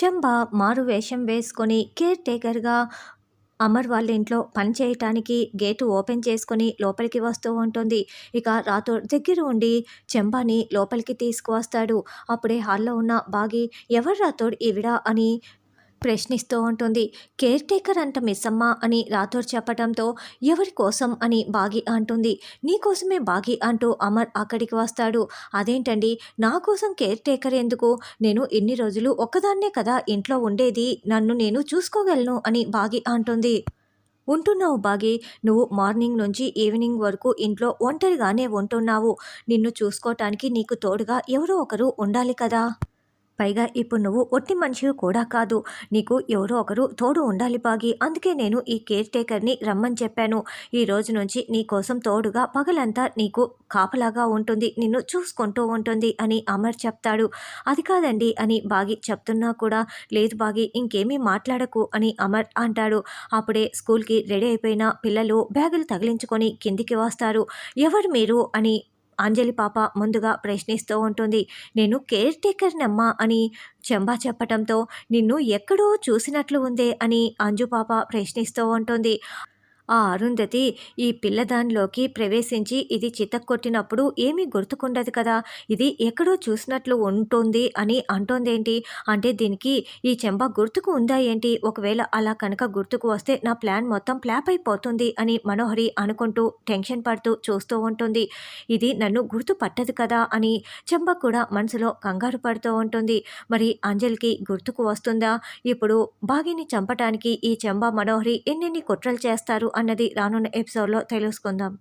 చెంబ మారు వేషం వేసుకొని కేర్ టేకర్గా అమర్ వాళ్ళ ఇంట్లో పని చేయటానికి గేటు ఓపెన్ చేసుకొని లోపలికి వస్తూ ఉంటుంది. ఇక రాతో దగ్గర ఉండి చెంబాని లోపలికి తీసుకువస్తాడు. అప్పుడే హాల్లో ఉన్న బాగి ఎవరు రాతోడ్ ఈవిడ? అని ప్రశ్నిస్తూ ఉంటుంది. కేర్ టేకర్ అంట మిస్సమ్మా అని రాథోడ్ చెప్పడంతో ఎవరి కోసం అని బాగి అంటుంది. నీకోసమే బాగి అంటూ అమర్ అక్కడికి వస్తాడు. అదేంటండి? నా కోసం కేర్ టేకర్ ఎందుకు? నేను ఇన్ని రోజులు ఒక్కదాన్నే కదా ఇంట్లో ఉండేది. నన్ను నేను చూసుకోగలను అని బాగి అంటుంది. ఉంటున్నావు బాగి. నువ్వు మార్నింగ్ నుంచి ఈవినింగ్ వరకు ఇంట్లో ఒంటరిగానే ఉంటున్నావు. నిన్ను చూసుకోవటానికి నీకు తోడుగా ఎవరో ఒకరు ఉండాలి కదా. పైగా ఇప్పుడు నువ్వు ఒట్టి మనిషి కూడా కాదు. నీకు ఎవరో ఒకరు తోడు ఉండాలి బాగి. అందుకే నేను ఈ కేర్ టేకర్ని రమ్మని చెప్పాను. ఈ రోజు నుంచి నీ కోసం తోడుగా పగలంతా నీకు కాపలాగా ఉంటుంది. నిన్ను చూసుకుంటూ ఉంటుంది అని అమర్ చెప్తాడు. అది కాదండి అని బాగి చెప్తున్నా కూడా లేదు బాగి ఇంకేమీ మాట్లాడకు అని అమర్ అంటాడు. అప్పుడే స్కూల్కి రెడీ అయిపోయిన పిల్లలు బ్యాగులు తగిలించుకొని కిందికి వస్తారు. ఎవరు మీరు అని అంజలి పాప ముందుగా ప్రశ్నిస్తూ ఉంటుంది. నేను కేర్ టేకర్నమ్మా అని చెంబా చెప్పటంతో నిన్ను ఎక్కడో చూసినట్లు ఉందే అని అంజు పాప ప్రశ్నిస్తూ ఉంటుంది. ఆ అరుంధతి ఈ పిల్లదానిలోకి ప్రవేశించి ఇది చితక్కొట్టినప్పుడు ఏమీ గుర్తుకుండదు కదా. ఇది ఎక్కడో చూసినట్లు ఉంటుంది అని అంటోందేంటి? అంటే దీనికి ఈ చెంబ గుర్తుకు ఉందా ఏంటి? ఒకవేళ అలా కనుక గుర్తుకు వస్తే నా ప్లాన్ మొత్తం ప్లాప్ అయిపోతుంది అని మనోహరి అనుకుంటూ టెన్షన్ పడుతూ చూస్తూ ఉంటుంది. ఇది నన్ను గుర్తు పట్టదు కదా అని చెంబ కూడా మనసులో కంగారు పడుతూ ఉంటుంది. మరి అంజలికి గుర్తుకు వస్తుందా? ఇప్పుడు బాగిని చంపటానికి ఈ చెంబ మనోహరి ఎన్నెన్ని కుట్రలు చేస్తారు అన్నది రానున్న ఎపిసోడ్లో తెలుసుకుందాం.